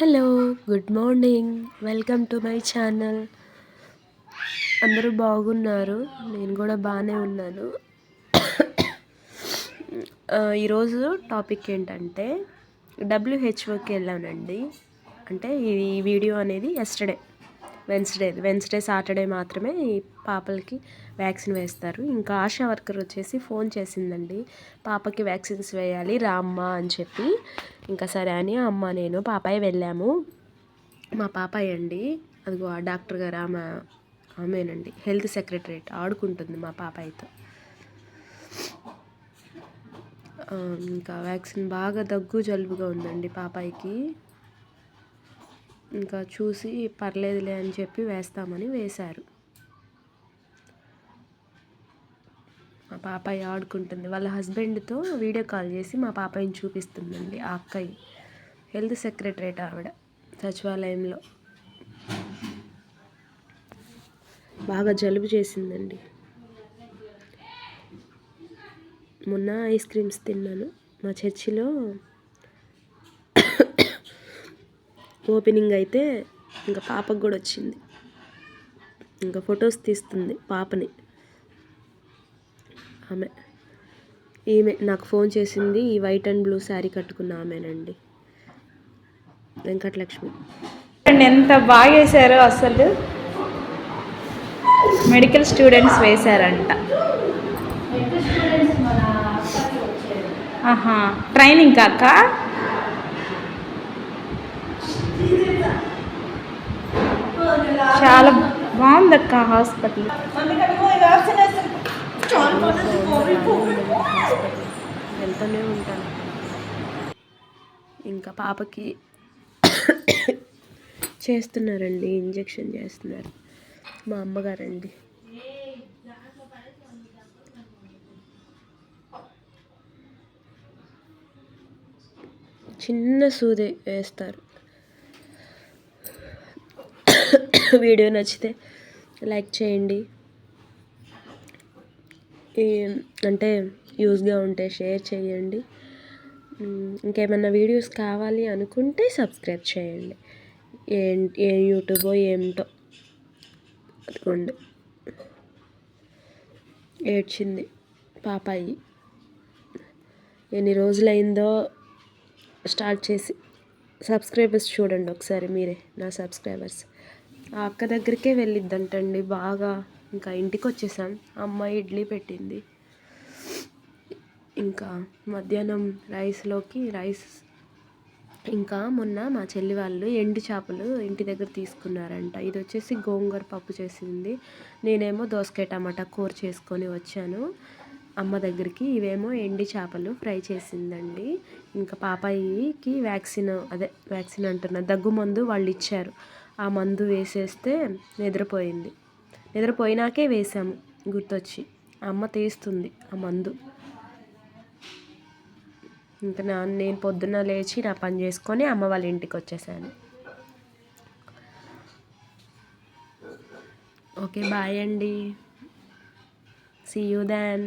Hello good morning. Welcome to my channel. అందరూ బాగున్నారు. నేను కూడా బాగానే ఉన్నాను. ఈరోజు టాపిక్ ఏంటంటే డబ్ల్యూహెచ్ఓకి వెళ్ళానండి. అంటే ఈ వీడియో అనేది ఎస్టర్డే వెన్స్డే వెన్స్డే సాటర్డే మాత్రమే ఈ పాపలకి వ్యాక్సిన్ వేస్తారు. ఇంకా ఆశా వర్కర్ వచ్చేసి ఫోన్ చేసిందండి. పాపకి వ్యాక్సిన్స్ వేయాలి రా అమ్మ అని చెప్పి. ఇంకా సరే అని అమ్మ నేను పాపాయి వెళ్ళాము. మా పాపాయి అండి. అదిగో ఆ డాక్టర్ గారు ఆమె ఆమెనండి. హెల్త్ సెక్రటరేట్ ఆడుకుంటుంది మా పాపాయితో. ఇంకా వ్యాక్సిన్ బాగా దగ్గు జలుబుగా ఉందండి పాపాయికి. ఇంకా చూసి పర్లేదులే అని చెప్పి వేస్తామని వేశారు. మా పాపాయి ఆడుకుంటుంది. వాళ్ళ హస్బెండ్తో వీడియో కాల్ చేసి మా పాపాయిని చూపిస్తుందండి ఆ అక్కయ్య. హెల్త్ సెక్రటరేట్ ఆవిడ సచివాలయంలో. బాగా జలుబు చేసిందండి. మొన్న ఐస్ క్రీమ్స్ తిన్నాను. మా చర్చిలో ఓపెనింగ్ అయితే ఇంకా పాపకు కూడా వచ్చింది. ఇంకా ఫొటోస్ తీస్తుంది పాపని. ఆమె ఈమె నాకు ఫోన్ చేసింది ఈ వైట్ అండ్ బ్లూ శారీ కట్టుకున్న ఆమెనండి. వెంకటలక్ష్మి. ఎంత బాగా వేశారో అసలు మెడికల్ స్టూడెంట్స్ వేశారంట. ఆహా ట్రైనింగ్ కాక చాలా బాగుందక్క హాస్పిటల్. వెళ్తూనే ఉంటాను. ఇంకా పాపకి చేస్తున్నారండి ఇంజెక్షన్ చేస్తున్నారు. మా అమ్మగారండి. చిన్న సూది వేస్తారు. వీడియో నచ్చితే లైక్ చేయండి. అంటే యూస్గా ఉంటే షేర్ చేయండి. ఇంకేమైనా వీడియోస్ కావాలి అనుకుంటే సబ్స్క్రైబ్ చేయండి. ఏ ఏ యూట్యూబో ఏమిటో అదిగోండి. ఏడ్చింది పాపాయి. ఎన్ని రోజులైందో స్టార్ట్ చేసి సబ్స్క్రైబర్స్ చూడండి ఒకసారి మీరే నా సబ్స్క్రైబర్స్. ఆ అక్క దగ్గరికే వెళ్ళిద్దంటండి బాగా. ఇంకా ఇంటికి వచ్చేసాం అమ్మ ఇడ్లీ పెట్టింది. ఇంకా మధ్యాహ్నం రైస్లోకి రైస్. ఇంకా మొన్న మా చెల్లి వాళ్ళు ఎండు చేపలు ఇంటి దగ్గర తీసుకున్నారంట. ఇది వచ్చేసి గోంగూర పప్పు చేసింది. నేనేమో దోసకాయ టమాటా కూర చేసుకొని వచ్చాను. అమ్మ దగ్గరికి ఇవేమో ఎండి చేపలు ఫ్రై చేసిందండి. ఇంకా పాపాయికి వ్యాక్సిన్ అదే వ్యాక్సిన్ అంటున్నారు దగ్గు మందు వాళ్ళు ఇచ్చారు ఆ మందు వేసేస్తే నిద్రపోయింది. నిద్రపోయినాకే వేసాము గుర్తొచ్చి అమ్మ తీస్తుంది ఆ మందు. ఇంకా నా నేను పొద్దున్న లేచి నా పని చేసుకొని అమ్మ వాళ్ళ ఇంటికి వచ్చేసాను. ఓకే బాయ్ అండి. See you then